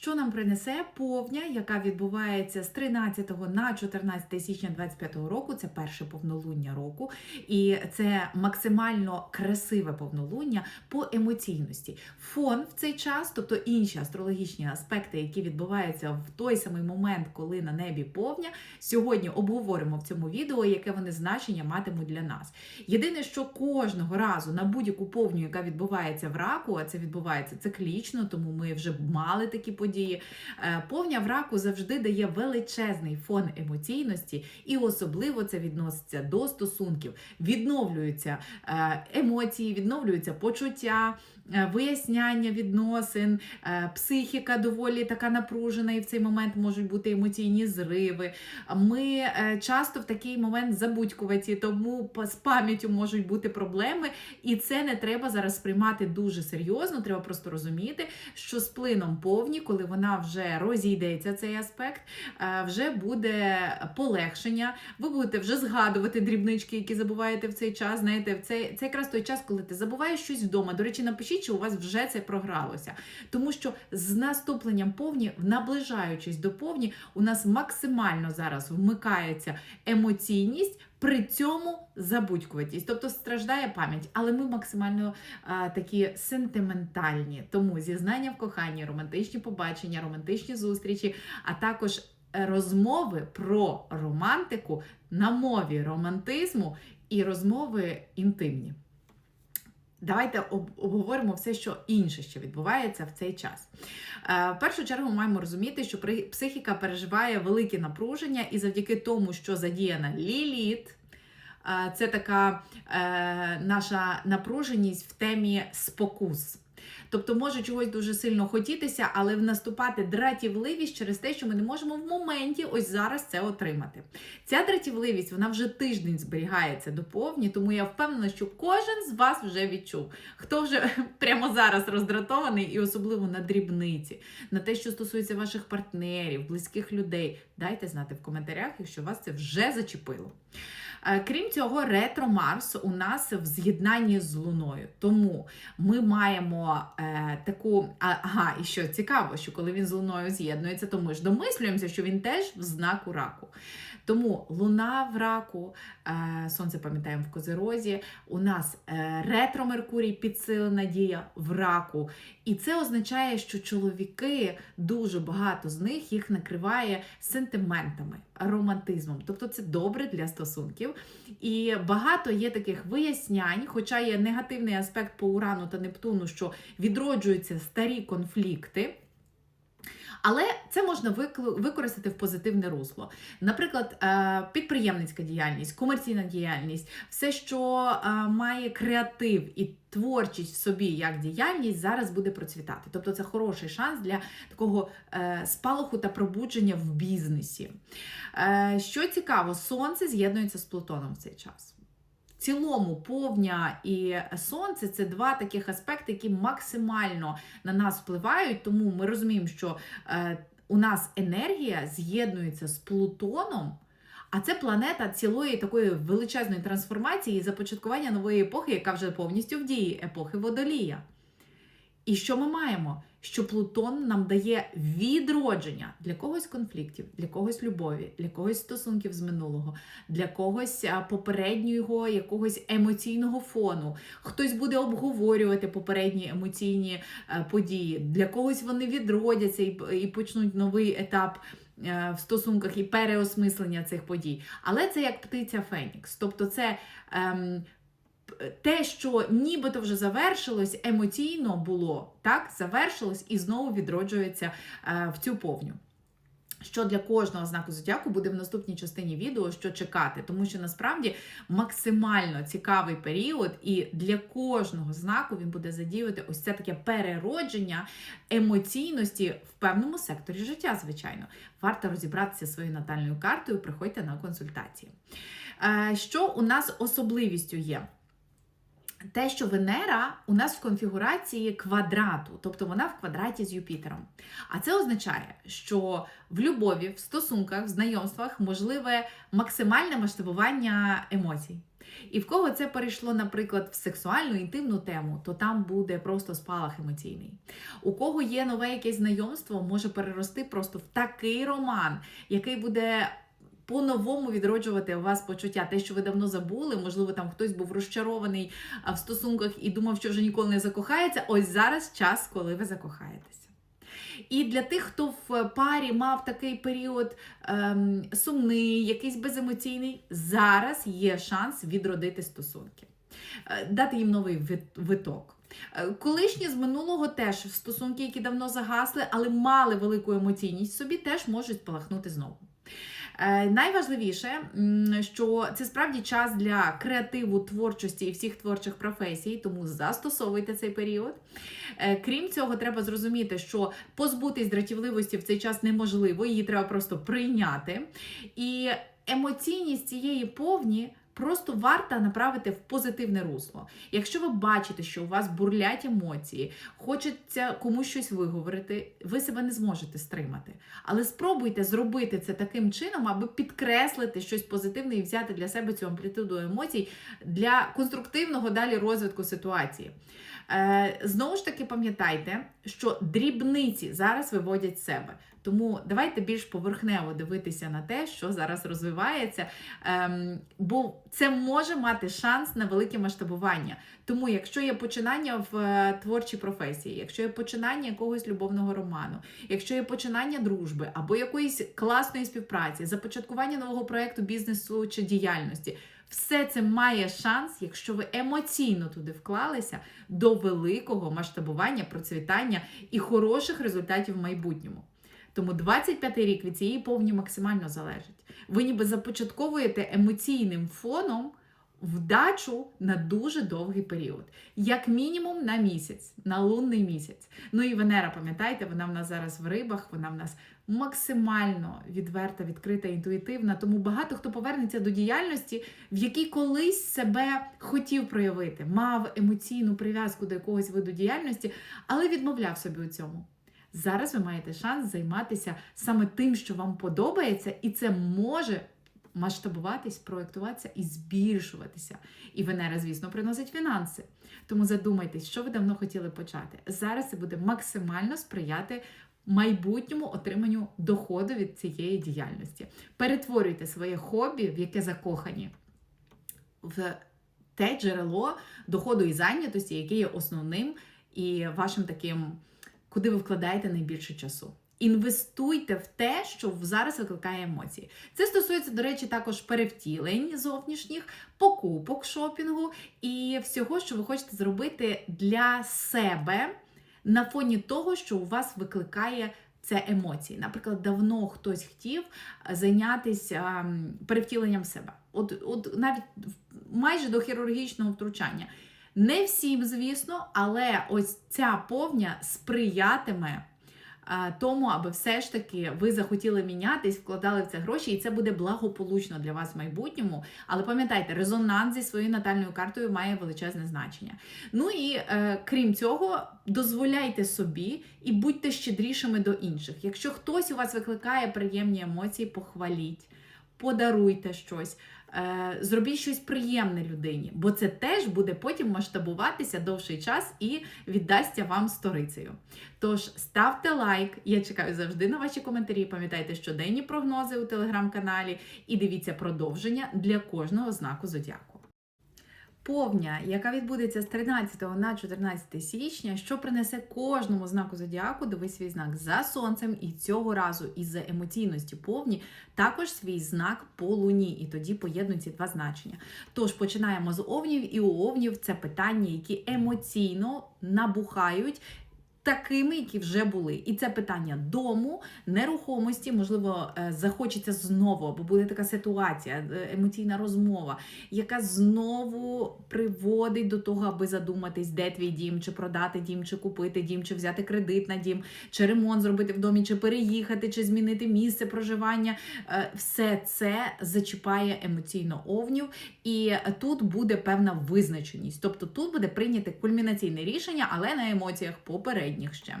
Що нам принесе повня, яка відбувається з 13 на 14 січня 25 року? Це перше повнолуння року, і це максимально красиве повнолуння по емоційності. Фон в цей час, тобто інші астрологічні аспекти, які відбуваються в той самий момент, коли на небі повня, сьогодні обговоримо в цьому відео, яке вони значення матимуть для нас. Єдине, що кожного разу на будь-яку повню, яка відбувається в раку, а це відбувається циклічно, тому ми вже мали такі події. Е, Повня в раку завжди дає величезний фон емоційності, і особливо це відноситься до стосунків. Відновлюються е, емоції, відновлюються почуття. Е, Виясняння відносин, е, психіка доволі така напружена, і в цей момент можуть бути емоційні зриви. Ми е, часто в такий момент забудькуваті, тому з пам'яттю можуть бути проблеми, і це не треба зараз сприймати дуже серйозно. Треба просто розуміти, що з плином повні, коли вона вже розійдеться, цей аспект, вже буде полегшення. Ви будете вже згадувати дрібнички, які забуваєте в цей час. Знаєте, цей це якраз той час, коли ти забуваєш щось вдома. До речі, напишіть, чи у вас вже це програлося. Тому що з наступленням повні, наближаючись до повні, у нас максимально зараз вмикається емоційність. При цьому забудькуватість, тобто страждає пам'ять, але ми максимально а, такі сентиментальні. Тому зізнання в коханні, романтичні побачення, романтичні зустрічі, а також розмови про романтику на мові романтизму і розмови інтимні. Давайте обговоримо все, що інше ще відбувається в цей час. Е, В першу чергу маємо розуміти, що психіка переживає велике напруження, і завдяки тому, що задіяна ліліт, е, це така е, наша напруженість в темі спокус. Тобто може чогось дуже сильно хотітися, але наступати дратівливість через те, що ми не можемо в моменті ось зараз це отримати. Ця дратівливість вона вже тиждень зберігається до повні, тому я впевнена, що кожен з вас вже відчув, хто вже прямо зараз роздратований, і особливо на дрібниці, на те, що стосується ваших партнерів, близьких людей. Дайте знати в коментарях, якщо вас це вже зачепило. Е, Крім цього, ретро Марс у нас в з'єднанні з Луною. Тому ми маємо е, таку. Ага, і що цікаво, що коли він з Луною з'єднується, то ми ж домислюємося, що він теж в знаку раку. Тому Луна в раку, е, сонце пам'ятаємо в Козирозі, у нас е, ретро Меркурій підсилена дія в раку. І це означає, що чоловіки дуже багато з них їх накриває сентиментами, романтизмом. Тобто це добре для стосунків. І багато є таких вияснянь, хоча є негативний аспект по Урану та Нептуну, що відроджуються старі конфлікти. Але це можна використати в позитивне русло. Наприклад, е, підприємницька діяльність, комерційна діяльність, все, що е, має креатив і творчість в собі як діяльність, зараз буде процвітати. Тобто це хороший шанс для такого е, спалаху та пробудження в бізнесі. Що цікаво, сонце з'єднується з Плутоном в цей час. Цілому повня і сонце це два таких аспекти, які максимально на нас впливають. Тому ми розуміємо, що е, у нас енергія з'єднується з Плутоном. А це планета цілої такої величезної трансформації і започаткування нової епохи, яка вже повністю в дії епохи водолія. І що ми маємо? Що Плутон нам дає відродження для когось конфліктів, для когось любові, для когось стосунків з минулого, для когось попереднього якогось емоційного фону. Хтось буде обговорювати попередні емоційні е, події, для когось вони відродяться і, почнуть новий етап е, в стосунках і переосмислення цих подій. Але це як птиця Фенікс. Тобто це. Ем, те, що нібито вже завершилось, емоційно було, так, завершилось і знову відроджується е, в цю повню. Що для кожного знаку зодіаку буде в наступній частині відео, що чекати, тому що насправді максимально цікавий період, і для кожного знаку він буде задіювати ось це таке переродження емоційності в певному секторі життя, звичайно. Варто розібратися своєю натальною картою, приходьте на консультації. Е, Що у нас особливістю є? Те, що Венера у нас в конфігурації квадрату, тобто вона в квадраті з Юпітером. А це означає, що в любові, в стосунках, в знайомствах можливе максимальне масштабування емоцій. І в кого це перейшло, наприклад, в сексуальну інтимну тему, то там буде просто спалах емоційний. У кого є нове якесь знайомство, може перерости просто в такий роман, який буде. По-новому відроджувати у вас почуття, те, що ви давно забули, можливо, там хтось був розчарований в стосунках і думав, що вже ніколи не закохається. Ось зараз час, коли ви закохаєтеся. І для тих, хто в парі мав такий період ем, сумний, якийсь беземоційний, зараз є шанс відродити стосунки, Е, дати їм новий виток. Е, Колишні з минулого теж стосунки, які давно загасли, але мали велику емоційність собі, теж можуть спалахнути знову. Е, Найважливіше, що це справді час для креативу, творчості і всіх творчих професій, тому застосовуйте цей період. Е, Крім цього, треба зрозуміти, що позбутись дратівливості в цей час неможливо, її треба просто прийняти. І емоційність цієї повні. Просто варто направити в позитивне русло. Якщо ви бачите, що у вас бурлять емоції, хочеться комусь щось виговорити, ви себе не зможете стримати. Але спробуйте зробити це таким чином, аби підкреслити щось позитивне і взяти для себе цю амплітуду емоцій для конструктивного далі розвитку ситуації. Е, знову ж таки, пам'ятайте, що дрібниці зараз виводять себе. Тому давайте більш поверхнево дивитися на те, що зараз розвивається, ем, бо це може мати шанс на велике масштабування. Тому, якщо є починання в е, творчій професії, якщо є починання якогось любовного роману, якщо є починання дружби або якоїсь класної співпраці, започаткування нового проекту бізнесу чи діяльності, все це має шанс, якщо ви емоційно туди вклалися, до великого масштабування, процвітання і хороших результатів в майбутньому. Тому 25-й рік від цієї повні максимально залежить. Ви ніби започатковуєте емоційним фоном вдачу на дуже довгий період, як мінімум на місяць, на лунний місяць. Ну і Венера, пам'ятаєте, вона в нас зараз в рибах, вона в нас максимально відверта, відкрита, інтуїтивна. Тому багато хто повернеться до діяльності, в якій колись себе хотів проявити, мав емоційну прив'язку до якогось виду діяльності, але відмовляв собі у цьому. Зараз ви маєте шанс займатися саме тим, що вам подобається, і це може масштабуватись, проєктуватися і збільшуватися. І Венера, звісно, приносить фінанси. Тому задумайтесь, що ви давно хотіли почати. Зараз це буде максимально сприяти майбутньому отриманню доходу від цієї діяльності. Перетворюйте своє хобі, в яке закохані, в те джерело доходу і зайнятості, яке є основним і вашим таким, куди ви вкладаєте найбільше часу. Інвестуйте в те, що зараз викликає емоції. Це стосується, до речі, також перевтілень зовнішніх, покупок, шопінгу і всього, що ви хочете зробити для себе на фоні того, що у вас викликає це емоції. Наприклад, давно хтось хотів зайнятися перевтіленням себе. От, от навіть майже до хірургічного втручання. Не всім, звісно, але ось ця повня сприятиме тому, аби все ж таки ви захотіли мінятись, вкладали в це гроші, і це буде благополучно для вас в майбутньому. Але пам'ятайте, резонанс зі своєю натальною картою має величезне значення. Ну і е, крім цього, дозволяйте собі і будьте щедрішими до інших. Якщо хтось у вас викликає приємні емоції, похваліть, подаруйте щось. Е, Зробіть щось приємне людині, бо це теж буде потім масштабуватися довший час і віддасться вам сторицею. Тож ставте лайк, я чекаю завжди на ваші коментарі. Пам'ятайте щоденні прогнози у телеграм-каналі і дивіться продовження для кожного знаку зодіаку. Повня, яка відбудеться з 13 на 14 січня, що принесе кожному знаку зодіаку, дивись свій знак за сонцем, і цього разу із-за емоційності повні також свій знак по луні, і тоді поєднують ці два значення. Тож починаємо з овнів, і у овнів це питання, які емоційно набухають. Такими, які вже були, і це питання дому, нерухомості, можливо, е, захочеться знову, або буде така ситуація, е, емоційна розмова, яка знову приводить до того, аби задуматись, де твій дім, чи продати дім, чи купити дім, чи взяти кредит на дім, чи ремонт зробити в домі, чи переїхати, чи змінити місце проживання. Е, Все це зачіпає емоційно овнів, і тут буде певна визначеність. Тобто тут буде прийняте кульмінаційне рішення, але на емоціях попередніх ще.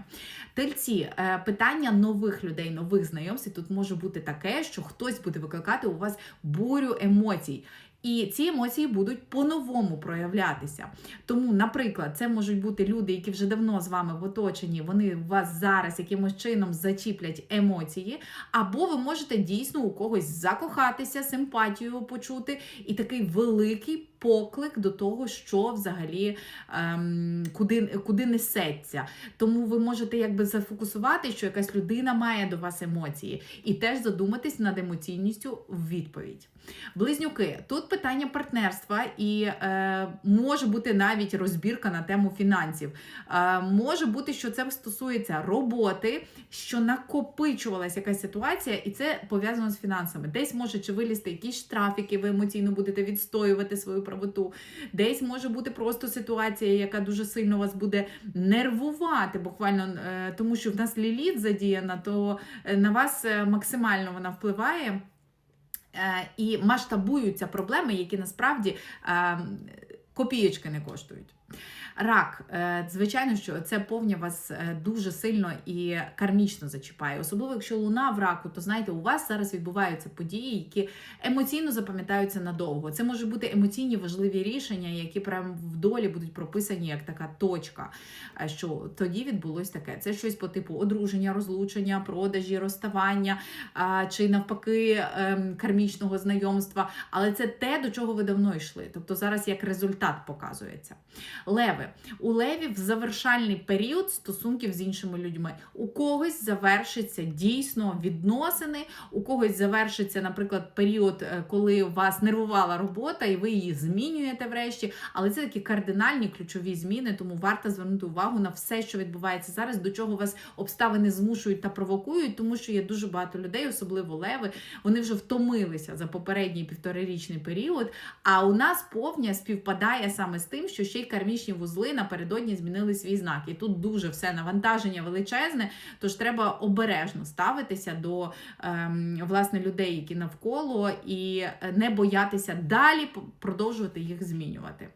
Тельці, е, питання нових людей, нових знайомств тут може бути таке, що хтось буде викликати у вас бурю емоцій. І ці емоції будуть по-новому проявлятися. Тому, наприклад, це можуть бути люди, які вже давно з вами в оточенні, вони вас зараз якимось чином зачіплять емоції, або ви можете дійсно у когось закохатися, симпатію почути, і такий великий поклик до того, що взагалі ем, куди, куди несеться. Тому ви можете якби зафокусувати, що якась людина має до вас емоції, і теж задуматись над емоційністю в відповідь. Близнюки, тут питання партнерства, і е, може бути навіть розбірка на тему фінансів. Е, може бути, що це стосується роботи, що накопичувалася якась ситуація, і це пов'язано з фінансами. Десь може чи вилізти якісь штраф, який ви емоційно будете відстоювати свою правоту. Десь може бути просто ситуація, яка дуже сильно вас буде нервувати, буквально е, тому, що в нас ліліт задіяна, то е, на вас е, максимально вона впливає. Е, І масштабуються проблеми, які насправді е, копієчки не коштують. Рак, е, звичайно, що це повня вас е, дуже сильно і кармічно зачіпає. Особливо, якщо луна в раку, то знаєте, у вас зараз відбуваються події, які емоційно запам'ятаються надовго. Це може бути емоційні важливі рішення, які прямо в долі будуть прописані як така точка. е, Що тоді відбулось таке. Це щось по типу одруження, розлучення, продажі, розставання чи навпаки ем, кармічного знайомства. Але це те, до чого ви давно йшли. Тобто зараз як результат показується. Леви. У левів завершальний період стосунків з іншими людьми. У когось завершиться дійсно відносини, у когось завершиться, наприклад, період, е, коли вас нервувала робота, і ви її змінюєте врешті. Але це такі кардинальні ключові зміни, тому варто звернути увагу на все, що відбувається зараз, до чого вас обставини змушують та провокують, тому що є дуже багато людей, особливо леви. Вони вже втомилися за попередній півторарічний період. А у нас повня співпадає саме з тим, що ще й кармічні вузли напередодні змінили свій знак. І тут дуже все навантаження величезне, тож треба обережно ставитися до ем, власне людей, які навколо, і не боятися далі продовжувати їх змінювати.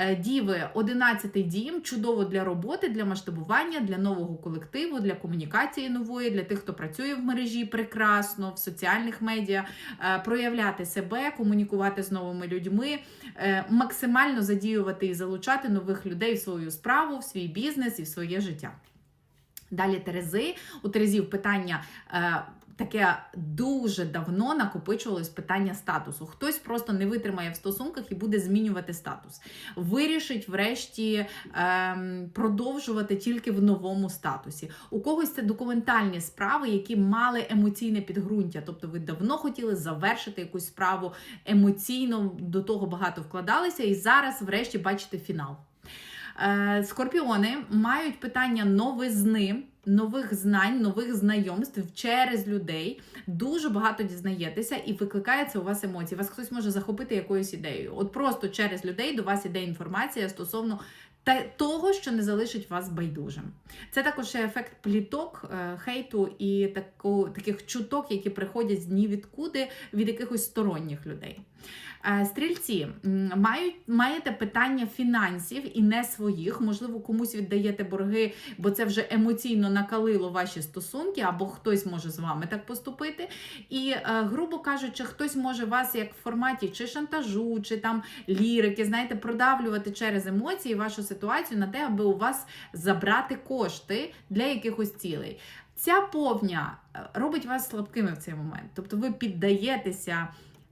Е, Діви, 11 дім чудово для роботи, для масштабування, для нового колективу, для комунікації нової, для тих, хто працює в мережі прекрасно, в соціальних медіа, е, проявляти себе, комунікувати з новими людьми, е, максимально задіювати і залучати нових людей в свою справу, в свій бізнес і в своє життя. Далі Терези. У Терезів питання. Е, Таке дуже давно накопичувалось питання статусу. Хтось просто не витримає в стосунках і буде змінювати статус. Вирішить, врешті, ем, продовжувати тільки в новому статусі. У когось це документальні справи, які мали емоційне підґрунтя. Тобто ви давно хотіли завершити якусь справу емоційно, до того багато вкладалися, і зараз, врешті, бачите фінал. Е, Скорпіони мають питання новизни, нових знань, нових знайомств через людей. Дуже багато дізнаєтеся і викликається у вас емоції. Вас хтось може захопити якоюсь ідеєю. От просто через людей до вас іде інформація стосовно та того, що не залишить вас байдужим. Це також ефект пліток, е, хейту і таку, таких чуток, які приходять з дні відкуди від якихось сторонніх людей. Е, Стрільці мають маєте питання фінансів і не своїх. Можливо, комусь віддаєте борги, бо це вже емоційно накалило ваші стосунки, або хтось може з вами так поступити. І, е, грубо кажучи, хтось може вас як в форматі чи шантажу, чи там лірики, знаєте, продавлювати через емоції вашу ситуацію на те, аби у вас забрати кошти для якихось цілей. Ця повня е, робить вас слабкими в цей момент. Тобто ви піддаєтеся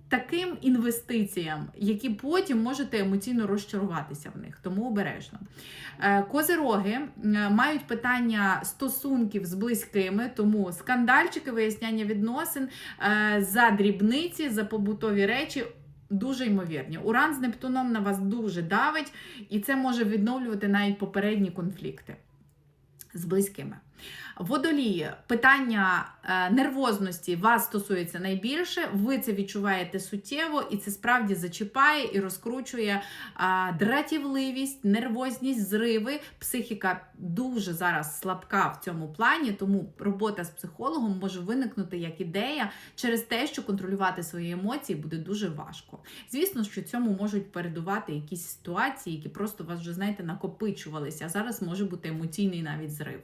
таким інвестиціям, які потім можете емоційно розчаруватися в них, тому обережно. Е, Козироги е, мають питання стосунків з близькими, тому скандальчики, виясняння відносин е, за дрібниці, за побутові речі. Дуже ймовірні. Уран з Нептуном на вас дуже давить, і це може відновлювати навіть попередні конфлікти з близькими. Водолії, питання е, нервозності вас стосується найбільше. Ви це відчуваєте суттєво, і це справді зачіпає і розкручує е, дратівливість, нервозність, зриви. Психіка дуже зараз слабка в цьому плані, тому робота з психологом може виникнути як ідея через те, що контролювати свої емоції буде дуже важко. Звісно, що цьому можуть передувати якісь ситуації, які просто вас вже знаєте накопичувалися. Зараз може бути емоційний навіть зрив.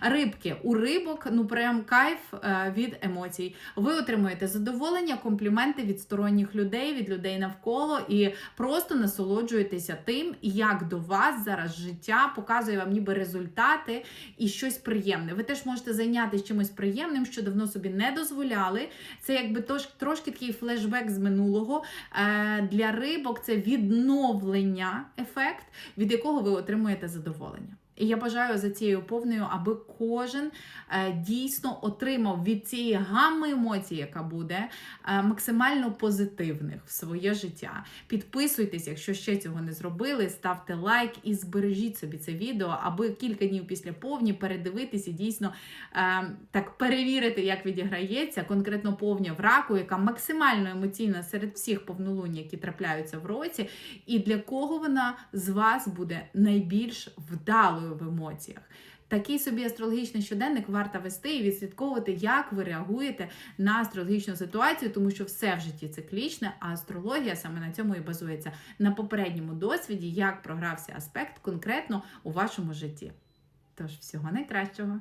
Рибки у рибок, ну прям кайф е, від емоцій. Ви отримуєте задоволення, компліменти від сторонніх людей, від людей навколо, і просто насолоджуєтеся тим, як до вас зараз життя показує вам ніби результати і щось приємне. Ви теж можете зайнятися чимось приємним, що давно собі не дозволяли. Це якби трошки такий флешбек з минулого. Е, для рибок це відновлення ефект, від якого ви отримуєте задоволення. І я бажаю за цією повною, аби кожен е, дійсно отримав від цієї гамми емоцій, яка буде, е, максимально позитивних в своє життя. Підписуйтесь, якщо ще цього не зробили, ставте лайк і збережіть собі це відео, аби кілька днів після повні передивитись і дійсно е, так перевірити, як відіграється конкретно повня в раку, яка максимально емоційна серед всіх повнолунь, які трапляються в році, і для кого вона з вас буде найбільш вдалою в емоціях. Такий собі астрологічний щоденник варто вести і відслідковувати, як ви реагуєте на астрологічну ситуацію, тому що все в житті циклічне, а астрологія саме на цьому і базується на попередньому досвіді, як програвся аспект конкретно у вашому житті. Тож, всього найкращого!